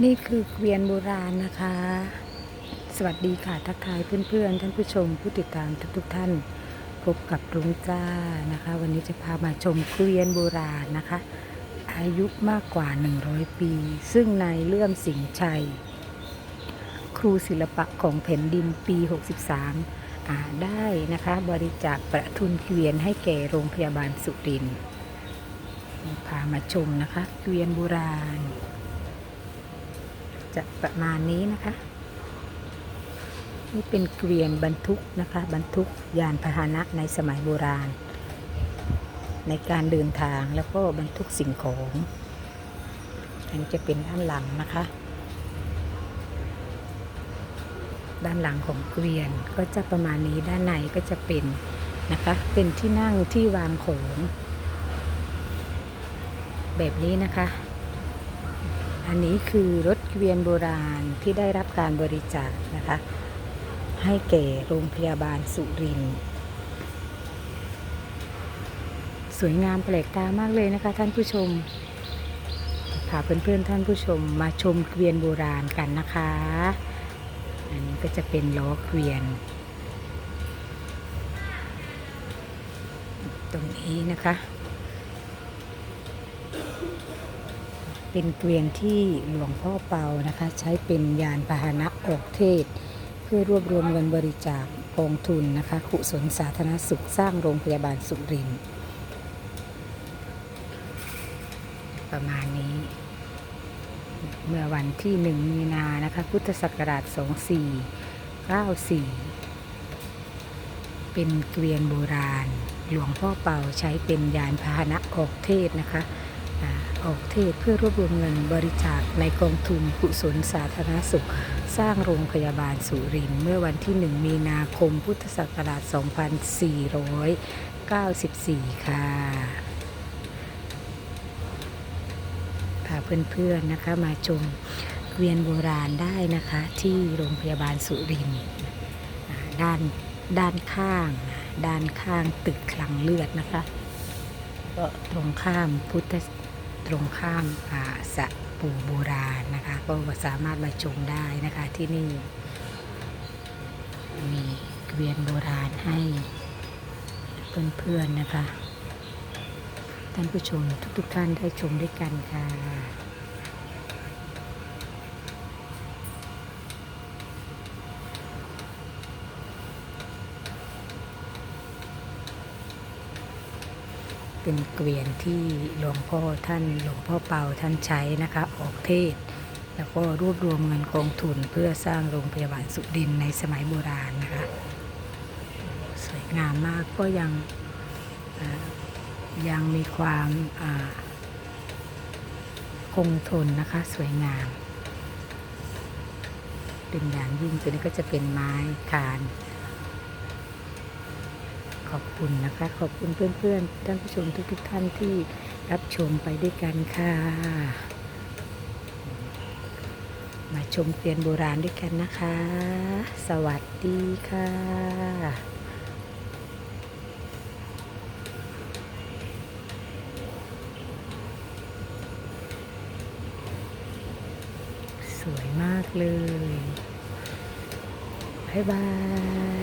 นี่คือเกวียนโบราณนะคะ สวัสดีค่ะทักทายเพื่อนๆ ท่านผู้ชมผู้ติดตามทุกๆท่าน พบกับรุ้งจ้านะคะ วันนี้จะพามาชมเกวียนโบราณนะคะ อายุมากกว่า 100 ปี ซึ่งในเลื่อมสิงห์ชัย ครูศิลปะของแผ่นดินปี 63อ่าได้นะคะบริจาคประทุนเกวียนให้แก่โรงพยาบาลสุรินทร์พามาชมนะคะ เกวียนโบราณ จะประมาณนี้นะคะ นี่เป็นเกวียนบรรทุกนะคะ บรรทุกยานพาหนะในสมัยโบราณ ในการเดินทางแล้วก็บรรทุกสิ่งของ อันนี้จะเป็นด้านหลังนะคะ ด้านหลังของเกวียนก็จะประมาณนี้ด้านในก็จะเป็นนะคะ เป็นที่นั่งที่วางของ แบบนี้นะคะ อันนี้คือรถเกวียนโบราณที่ได้รับการบริจาคนะคะ ให้แก่โรงพยาบาลสุรินทร์สวยงามแปลกตามากเลยนะคะท่านผู้ชมพาเพื่อนๆท่านผู้ชมมาชมเกวียนโบราณกันนะคะ อันนี้ก็จะเป็นล้อเกวียน ตรงนี้นะคะ เป็นเกวียนที่หลวงพ่อเปานะคะ ใช้เป็นยานพาหนะออกเทศ เพื่อรวบรวมเงินบริจาคกองทุนนะคะกุศลสาธารณสุขสร้างโรงพยาบาลสุรินทร์ประมาณนี้ เมื่อวันที่หนึ่งมีนานะคะ พุทธศักราช 2494 เป็นเกวียนโบราณ หลวงพ่อเปาใช้เป็นยานพาหนะออกเทศนะคะ ออกเทศเพื่อรวบรวมเงินบริจาคในกองทุนกุศลสาธารณสุข สร้างโรงพยาบาลสุรินทร์เมื่อวันที่ 1 มีนาคมพุทธศักราช 2494 ค่ะพาเพื่อนๆนะคะมาชมเกวียนโบราณได้นะคะที่โรงพยาบาลสุรินทร์ด้านด้านข้าง ด้านข้างตึกคลังเลือดนะคะ ก็ตรงข้ามพุทธ ตรงข้ามสะปูโบราณนะคะ ก็สามารถมาชมได้นะคะที่นี่ มีเกวียนโบราณให้เพื่อนๆนะคะ ท่านผู้ชมทุกๆท่านได้ชมด้วยกันค่ะ เป็นเกวียนที่หลวงพ่อท่านหลวงพ่อเปาท่านใช้นะคะออกเทศ แล้วก็รวบรวมเงินกองทุนเพื่อสร้างโรงพยาบาลสุรินในสมัยโบราณนะคะสวยงามมากก็ยังยังมีความคงทนนะคะสวยงามเป็นอย่างยิ่งตัวนี้ก็จะเป็นไม้คาน ขอบคุณนะคะ ขอบคุณเพื่อนๆ ท่านผู้ชมทุกๆท่านที่รับชมไปด้วยกันค่ะ มาชมเกวียนโบราณด้วยกันนะคะ สวัสดีค่ะสวยมากเลย บ๊ายบาย